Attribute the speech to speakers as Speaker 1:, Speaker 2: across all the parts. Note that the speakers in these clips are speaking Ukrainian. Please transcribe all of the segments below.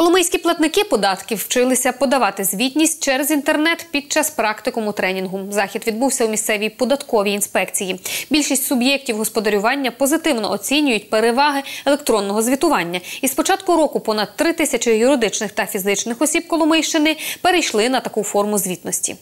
Speaker 1: Коломийські платники податків вчилися подавати звітність через інтернет під час практикуму тренінгу. Захід відбувся у місцевій податковій інспекції. Більшість суб'єктів господарювання позитивно оцінюють переваги електронного звітування. І з початку року понад три тисячі юридичних та фізичних осіб Коломийщини перейшли на таку форму звітності.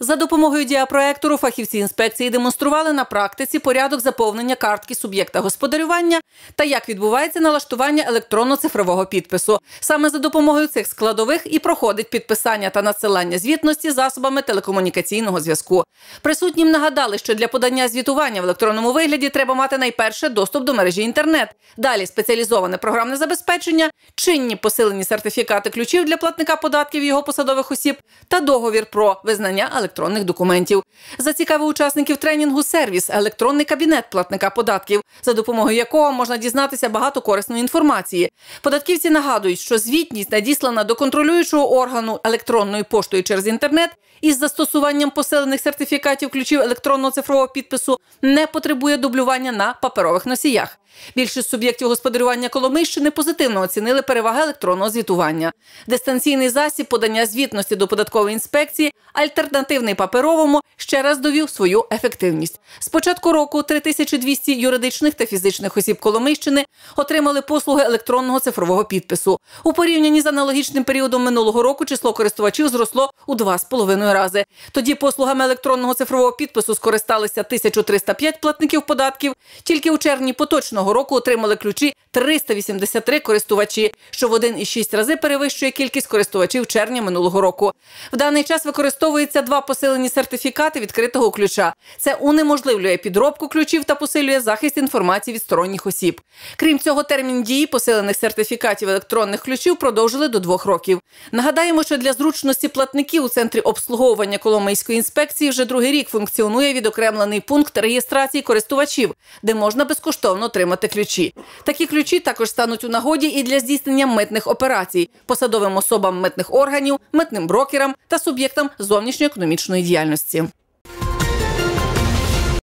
Speaker 2: За допомогою діапроектору фахівці інспекції демонстрували на практиці порядок заповнення картки суб'єкта господарювання та як відбувається налаштування електронно-цифрового підпису. Саме за допомогою цих складових і проходить підписання та надсилання звітності засобами телекомунікаційного зв'язку. Присутнім нагадали, що для подання звітування в електронному вигляді треба мати найперше доступ до мережі інтернет. Далі спеціалізоване програмне забезпечення, чинні посилені сертифікати ключів для платника податків його посадових осіб та договір про визнання електронних документів. Зацікавив учасників тренінгу сервіс електронний кабінет платника податків, за допомогою якого можна дізнатися багато корисної інформації. Податківці нагадують, що звітність надіслана до контролюючого органу електронною поштою через інтернет із застосуванням посилених сертифікатів ключів електронного цифрового підпису не потребує дублювання на паперових носіях. Більшість суб'єктів господарювання Коломийщини позитивно оцінили переваги електронного звітування. Дистанційний засіб подання звітності до податкової інспекції, альтернативний паперовому, ще раз довів свою ефективність. З початку року 3200 юридичних та фізичних осіб Коломийщини отримали послуги електронного цифрового підпису. У порівнянні з аналогічним періодом минулого року число користувачів зросло у 2,5 рази. Тоді послугами електронного цифрового підпису скористалися 1305 платників податків. Тільки у червні поточного року отримали ключі 383 користувачі, що в 1,6 рази перевищує кількість користувачів червня минулого року. В даний час використовується два посилені сертифікати відкритого ключа. Це унеможливлює підробку ключів та посилює захист інформації від сторонніх осіб. Крім цього, термін дії посилених сертифікатів електронних ключів продовжили до двох років. Нагадаємо, що для зручності платників у центрі обслуговування Коломийської інспекції вже другий рік функціонує відокремлений пункт реєстрації користувачів, де можна безкоштовно отримати ключі. Такі ключі також стануть у нагоді і для здійснення митних операцій посадовим особам митних органів, митним брокерам та суб'єктам зовнішньоекономічної діяльності.